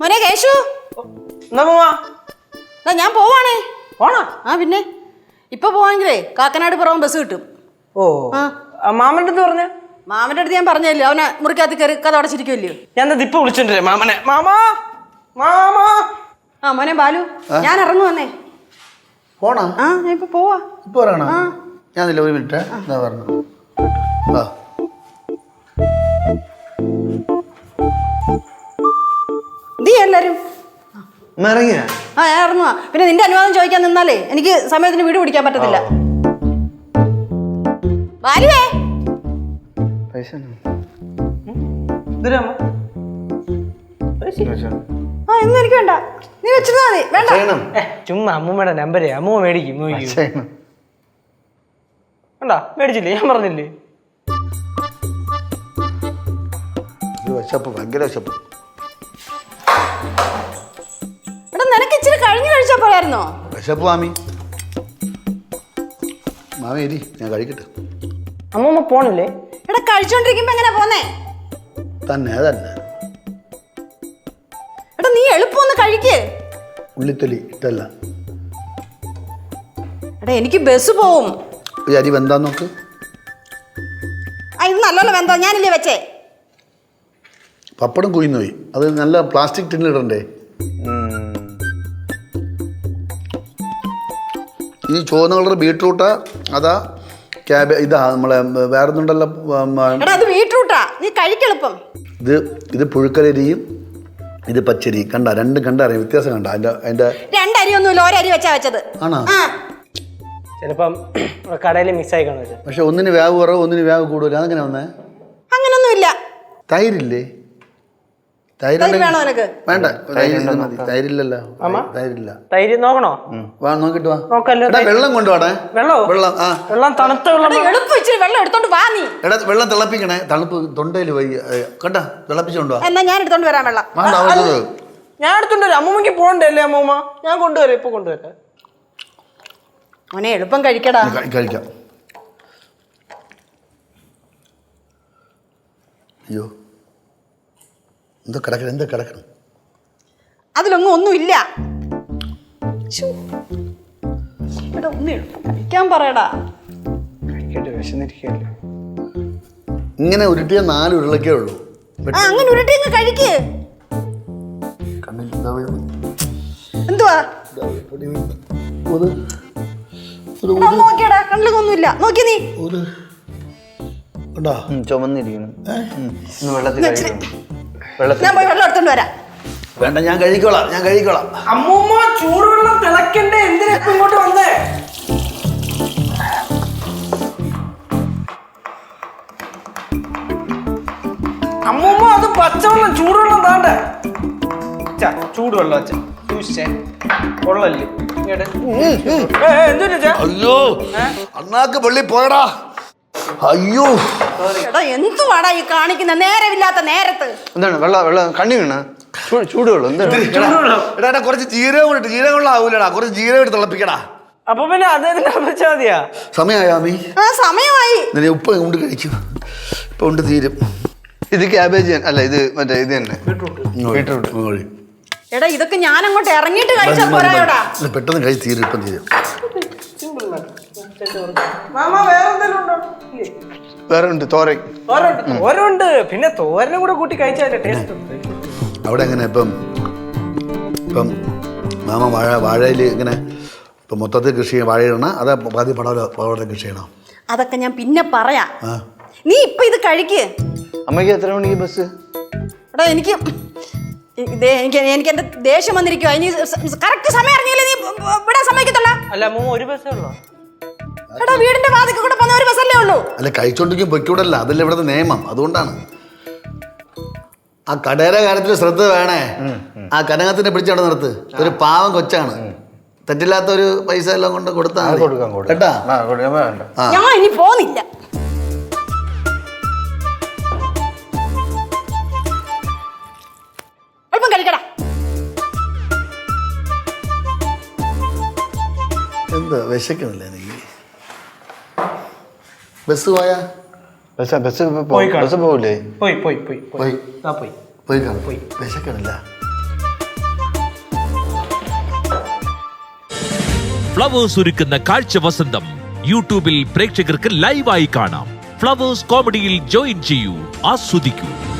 മോനെ കേശു. ഞാൻ പോവാണേ. പോണോ? ആ പിന്നെ. ഇപ്പൊ പോവാണെങ്കിലേ കാക്കനാട് പുറവും ബസ് കിട്ടും. ഓ. മാമന്റെ അടുത്ത് പറഞ്ഞു? മാമന്റെ അടുത്ത് ഞാൻ പറഞ്ഞല്ലോ അവനെ മുറിക്കകത്ത് കയറി കഥ അടച്ചിരിക്കുമല്ലോ ഞാൻ ഇപ്പൊ വിളിച്ചിട്ടുണ്ടേ മാമനെ. മാമാ! മാമാ! ആ മോനെ ബാലു ഞാൻ ഇറങ്ങു വന്നേ. പോണോ. ആ ഞാൻ ഇപ്പൊ പോവാ. ഇപ്പൊ ഞാൻ ഞാനില്ല ഒരു മിനിറ്റ്. എന്താ പറഞ്ഞു. ആ. ഇറങ്ങിയ ആ ഞാൻ ഇറങ്ങുവാ. പിന്നെ നിന്റെ അനുവാദം ചോദിക്കാൻ നിന്നാലേ എനിക്ക് സമയത്തിന് വീട് പിടിക്കാൻ പറ്റത്തില്ല. ബാലുവേ പൈസ അമ്മ. ആ ഇന്ന് എനിക്ക് വേണ്ട. നീ വെച്ചിരുന്നാ മതി. വേണ്ട. ചുമ്മാ അമ്മൂമ്മയുടെ നമ്പരേ അമ്മൂമ്മ മേടിക്കും നോക്കൂ ചെയ്യണം കണ്ടാ മേടിച്ചില്ലേ? ഞാൻ പറഞ്ഞില്ലേ? വിശപ്പ് ഭയങ്കര വിശപ്പ് പോയായിരുന്നോ വിശപ്പ് മാമി. മാമി ഇരി ഞാൻ കഴിക്കട്ടെ. അമ്മമ്മ പോണില്ലേ? എടാ കഴിച്ചോണ്ടിരിക്കുമ്പോ എങ്ങനെ പോന്നേ? തന്നെ തന്നെ എടാ നീ എളുപ്പമൊന്ന് കഴിക്ക്. ഉള്ളിത്തൊലി ഇട്ടല്ല. എടാ എനിക്ക് ബസ് പോവും. ഈ അരി വെന്താ നോക്ക്. ആ ഇത് നല്ലോണം വെന്താ? ഞാനില്ലേ വെച്ചേ. പപ്പടം കുയിന്നു പോയി. അത് നല്ല പ്ലാസ്റ്റിക് ടിന്നിടണ്ടേ? ഈ ചുവന്ന കളർ ബീട്രൂട്ടാ? അതാ ക്യാബ് ഇതാ നമ്മളെ വേറെ ഒന്നുണ്ടല്ലോ എടാ അത് ബീട്രൂട്ടാ. നീ കഴിക്കെളുപ്പം ഇത് ഇത് പുഴുക്കലരിയും ഇത് പച്ചരി കണ്ട രണ്ടും കണ്ട അറിയാം വ്യത്യാസം കണ്ട. അതിന്റെ അതിന്റെ രണ്ടരി ഒന്നുമില്ല ഒരരി വെച്ചാ വെച്ചത്. ആണോ? ചിലപ്പം കടയിൽ മിസ്സായി കാണും. പക്ഷെ ഒന്നിന് വേവ് കുറവ് ഒന്നിന് വേവ് കൂടുതൽ അതെങ്ങനെ വന്നേ? അങ്ങനൊന്നുമില്ല. തൈരില്ലേ? തൈര് തൈരുണ്ടെങ്കിൽ വേണോ നിനക്ക്? വേണ്ട. തൈര് ഇത് മതി. തൈരില്ലല്ലോ. തൈരില്ല. തൈര് നോക്കണോ? വാ നോക്കിട്ട് വാ. നോക്കല്ലോ വെള്ളം കൊണ്ടുവാടേ. വെള്ളോ? വെള്ളം ആ. വെള്ളം തണുത്ത വെള്ളം എടാ, എളുപ്പം ഇച്ചിരി വെള്ളം എടുത്തോണ്ട് വാ നീ. എടാ വെള്ളം തിളപ്പിക്കണേ. തണുപ്പ് തൊണ്ടയിൽ വൈ കണ്ട? തിളപ്പിച്ചോണ്ട് വാ. എന്നാ ഞാൻ എടുത്തോണ്ട് വരാം വെള്ളം. വേണ്ട ഞാൻ എടുത്തോണ്ട് വരാം. അമ്മൂമ്മക്ക് പോണ്ടല്ലേ അല്ലേ അമ്മൂമ്മ? ഞാൻ കൊണ്ടുവരാം ഇപ്പൊ കൊണ്ടുവരാം. മോനെ എളുപ്പം കഴിക്കടാ. കഴിക്കാം. അയ്യോ. എന്തോ കിടക്കണം എന്ത് കിടക്കണം. അതിലൊന്നും ഒന്നുമില്ല. ശ്ശോ. എടാ ഒന്ന് എളുപ്പം കഴിക്കാൻ പറയടാ. കഴിക്കട്ടെ വിശന്നിരിക്കല്ലേ. ഇങ്ങനെ ഉരുട്ടിയ നാല് ഉരുളക്കേ ഉള്ളൂ. ആ അങ്ങനെ ഉരുട്ടി അങ്ങ് കഴിക്ക്. കണ്ണിൽ ഇതാ വീഴുന്നു. എന്തുവാ? ഇതാ വീഴുന്നു. ഒരു ഒരു എടാ, ഒന്ന് നോക്കിയടാ നോക്കി നീ. ഒരു കണ്ടോ? ചുമന്നിരിക്കണം വെള്ളത്തിൽ കഴിക്കണം. വെള്ളത്തിൽ ഞാൻ പോയി വെള്ളം എടുത്തോണ്ട് വരാം. വേണ്ട ഞാൻ കഴിക്കോളാം ഞാൻ കഴിക്കോളാം. അമ്മൂമ്മ ചൂടുവെള്ളം തിളക്കണ്ടേ? എന്തിനാ ഇപ്പൊ ഇങ്ങോട്ട് വന്നേ? അമ്മൂമ്മ അത് പച്ചവെള്ളം ചൂടുവെള്ളം താണ്ടേ. ച്ചാ, ചൂടുവെള്ളം അച്ഛ. ചൂശേ കൊള്ളല്ലേ ഇങ്ങട്. ഏ, ഏ, എന്തുവാ ചാ? അയ്യോ അണ്ണാക്ക് പള്ളി പോയടാ. അയ്യോ. എടാ എന്തുവാടാ ഈ കാണിക്കുന്ന? നേരമില്ലാത്ത നേരത്ത്. എന്താണ്? വെള്ളം വെള്ളം കണ്ണി വീണ. ചൂടുവെള്ളം എന്താണ്? എടാ എടാ, കുറച്ച് ജീരകം ഇട്ട് ജീരകം വെള്ളം ആവൂലടാ. കുറച്ച് ജീരകം എടുത്ത് തിളപ്പിക്കടാ. അപ്പൊ പിന്നെ അദ്ദേഹത്തിന്റെ വെച്ചാ മതിയാ സമയമായാമി ആ സമയമായി. നിന്നെ ഉപ്പ് കൊണ്ട് കഴിക്കും ഇപ്പൊ കൊണ്ട് തീരും. ഇത് ക്യാബേജ് അല്ല ഇത് മറ്റേ ഇത് തന്നെ. ബീട്രൂട്ട്. എടാ ഇതൊക്കെ ഞാൻ അങ്ങോട്ട് ഇറങ്ങിയിട്ട് കഴിച്ചാ പോരായോടാ. പെട്ടെന്ന് കഴിച്ച് തീരും ഇപ്പം തീരും. മാമ വേറെ എന്തെങ്കിലും ഉണ്ടോ? ഇല്ലേ? വേറെ ഉണ്ട് തോരൻ. തോരനുണ്ട്. തോരനുണ്ട്. പിന്നെ തോരനും കൂടെ കൂട്ടി കഴിച്ചാൽ ടേസ്റ്റ് അവിടെ എങ്ങനെ ഇപ്പം ഇപ്പം മാമ വാഴ വാഴയിൽ ഇങ്ങനെ ഇപ്പം മൊത്തത്തിൽ കൃഷി ചെയ്യണം വാഴയിടണം? അതാ പാതി പടവല പടവല കൃഷി ചെയ്യണം? അതൊക്കെ ഞാൻ പിന്നെ പറയാം. ആ. നീ ഇപ്പൊ ഇത് കഴിക്ക്. അമ്മയ്ക്ക് എത്ര മണിക്ക് ബസ്? എടാ എനിക്ക് എനിക്ക് എനിക്ക് എന്റെ ദേഷ്യം വന്നിരിക്കുവാ. ഇനി കറക്റ്റ് സമയം അറിഞ്ഞില്ലേ നീ ഇവിടെ സമ്മതിക്കത്തുള്ള അല്ല മൂന്ന് ഒരു ബസ്സേ ഉള്ളോ? എടാ വീടിന്റെ വാതിക്കൽ കൂടെ പോകുന്ന ഒരു ബസ്സല്ലേ ഉള്ളൂ. അല്ല കഴിച്ചോണ്ടിരിക്കും പൊയ്ക്കൂടല്ല. അതല്ല ഇവിടുത്തെ നിയമം? അതുകൊണ്ടാണ്. ആ കടയുടെ കാര്യത്തിൽ ശ്രദ്ധ വേണേ. ആ കനകത്തിനെ പിടിച്ചവിടെ നിർത്ത്. ഒരു പാവം കൊച്ചാണ്. തെറ്റില്ലാത്ത ഒരു പൈസ എല്ലാം കൊണ്ട് കൊടുത്താൽ കേട്ടാ? ആ കൊടുക്കാം വേണ്ട. ഞാൻ ഇനി പോന്നില്ല. എന്താ വിശക്കുന്നില്ല എനിക്ക് ബസ് പോയാ? ബസ് ബസ് പോയി ബസ് പോവില്ലേ പോയി പോയി പോയി പോയി. പോയി. ആ പോയി. പോയി കാണും. പോയി. വിശക്കണില്ല. ഫ്ലവേഴ്സ് ഒരുക്കുന്ന കാഴ്ച വസന്തം യൂട്യൂബിൽ പ്രേക്ഷകർക്ക് ലൈവായി കാണാം. ഫ്ലവേഴ്സ് കോമഡിയിൽ ജോയിൻ ചെയ്യൂ ആസ്വദിക്കൂ.